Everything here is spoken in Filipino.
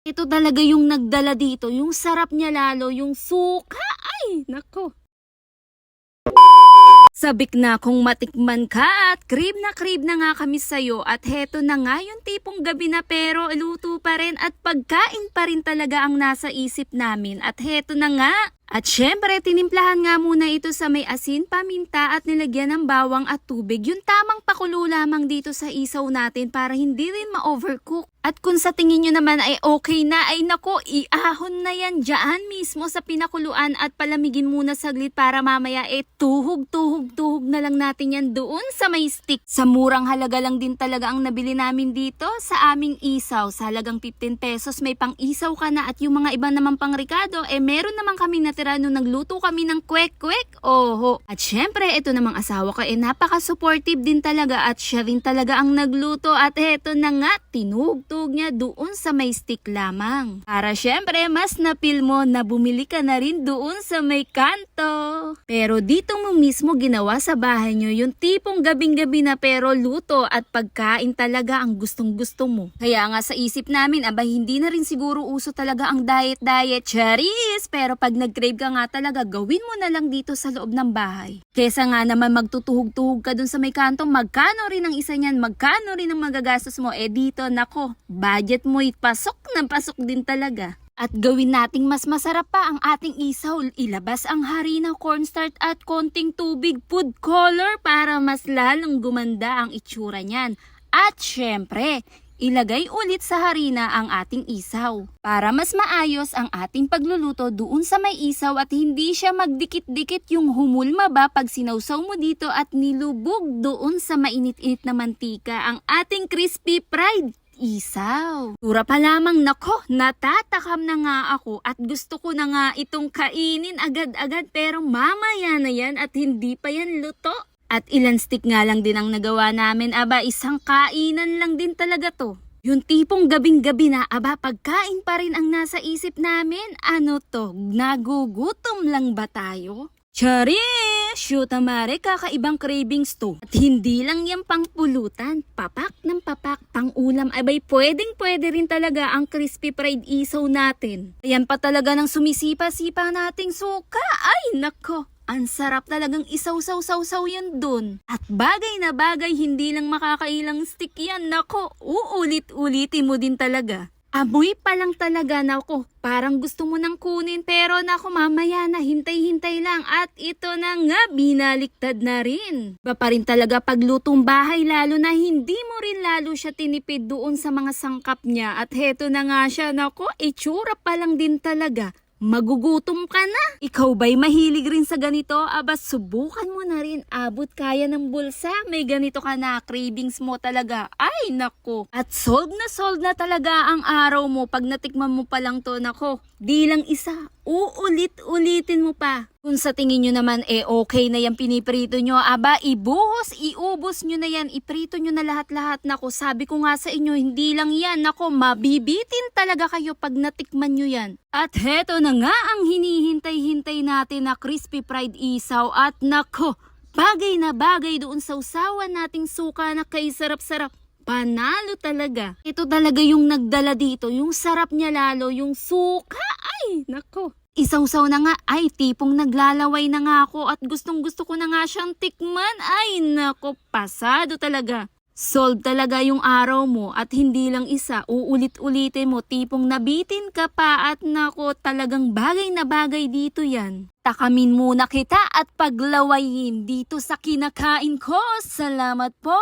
Ito talaga yung nagdala dito. Yung sarap niya lalo, yung suka. Ay, nako. Sabik na kung matikman ka at crib na crib na nga kami sa'yo at heto na nga yung tipong gabi na pero luto pa rin at pagkain pa rin talaga ang nasa isip namin at heto na nga. At syempre, tinimplahan nga muna ito sa may asin, paminta at nilagyan ng bawang at tubig. Yung tamang pakulo lamang dito sa isaw natin para hindi rin ma-overcook. At kung sa tingin nyo naman ay okay na, ay nako, iahon na yan dyan mismo sa pinakuluan at palamigin muna saglit para mamaya eh tuhog, tuhog, tuhog na lang natin yan doon sa may stick. Sa murang halaga lang din talaga ang nabili namin dito sa aming isaw. Sa halagang 15 pesos may pang isaw ka na at yung mga iba naman pang ricado, eh meron naman kami natira nung nagluto kami ng kwek-kwek. Oho. At syempre, ito namang asawa ko eh napaka-supportive din talaga at siya rin talaga ang nagluto at eto na nga, tinugtog niya doon sa may stick lamang. Para syempre, mas napil mo na bumili ka na rin doon sa may kanto. Pero dito mo mismo ginawa sa bahay nyo yung tipong gabing-gabi na pero luto at pagkain talaga ang gustong-gusto mo. Kaya nga sa isip namin, aba hindi na rin siguro uso talaga ang diet-diet. Charis! Pero pag nag-crave ka nga talaga, gawin mo na lang dito sa loob ng bahay. Kesa nga naman magtutuhog-tuhog ka dun sa may kanto, magkano rin ang isa niyan, magkano rin ang magagastos mo, eh dito, nako, budget mo pasok ng pasok din talaga. At gawin nating mas masarap pa ang ating isaw. Ilabas ang harina, cornstarch at konting tubig, food color para mas lalong gumanda ang itsura niyan. At syempre, ilagay ulit sa harina ang ating isaw para mas maayos ang ating pagluluto doon sa may isaw at hindi siya magdikit-dikit yung humulma ba pag sinawsaw mo dito at nilubog doon sa mainit-init na mantika ang ating crispy fried isaw. Tura pa lamang nako, natatakam na nga ako at gusto ko na nga itong kainin agad-agad pero mamaya na yan at hindi pa yan luto. At ilan stick nga lang din ang nagawa namin, aba isang kainan lang din talaga to. Yung tipong gabing-gabi na, aba pagkain pa rin ang nasa isip namin, ano to, nagugutom lang ba tayo? Chari! Shoot mare, kakaibang cravings to. At hindi lang yan pang pulutan. Papak ng papak, pang ulam. Abay, pwedeng pwede rin talaga ang crispy fried isaw natin. Ayan pa talaga ng sumisipa-sipa nating suka. Ay, nako. Ang sarap talagang isaw-saw-saw-saw yan dun. At bagay na bagay, hindi lang makakailang stick yan. Nako, uulit-ulitin mo din talaga. Amoy pa lang talaga, nako, parang gusto mo nang kunin pero nako mamaya na hintay-hintay lang at ito na nga binaliktad na rin. Ba pa rin talaga paglutong bahay lalo na hindi mo rin lalo siya tinipid doon sa mga sangkap niya at heto na nga siya, nako, itsura pa lang din talaga. Magugutom ka na. Ikaw ba'y mahilig rin sa ganito? Aba, subukan mo na rin. Abot kaya ng bulsa. May ganito ka na. Cravings mo talaga. Ay, nako. At solve na solve na talaga ang araw mo pag natikman mo pa lang to. Nako, di lang isa. Uulit-ulitin mo pa. Kung sa tingin nyo naman, eh okay na yan piniprito nyo, aba, ibuhos, iubos nyo na yan, iprito nyo na lahat-lahat. Nako, sabi ko nga sa inyo, hindi lang yan. Nako, mabibitin talaga kayo pag natikman nyo yan. At heto na nga ang hinihintay-hintay natin na crispy fried isaw. At nako, bagay na bagay doon sa usawan nating suka na kay sarap-sarap. Panalo talaga. Ito talaga yung nagdala dito, yung sarap niya lalo, yung suka. Ay, nako. Isawsaw na nga, ay tipong naglalaway na nga ako at gustong gusto ko na nga siyang tikman. Ay, nako, pasado talaga. Solve talaga yung araw mo at hindi lang isa, uulit-ulitin mo, tipong nabitin ka pa at nako talagang bagay na bagay dito yan. Takamin muna kita at paglawayin dito sa kinakain ko. Salamat po!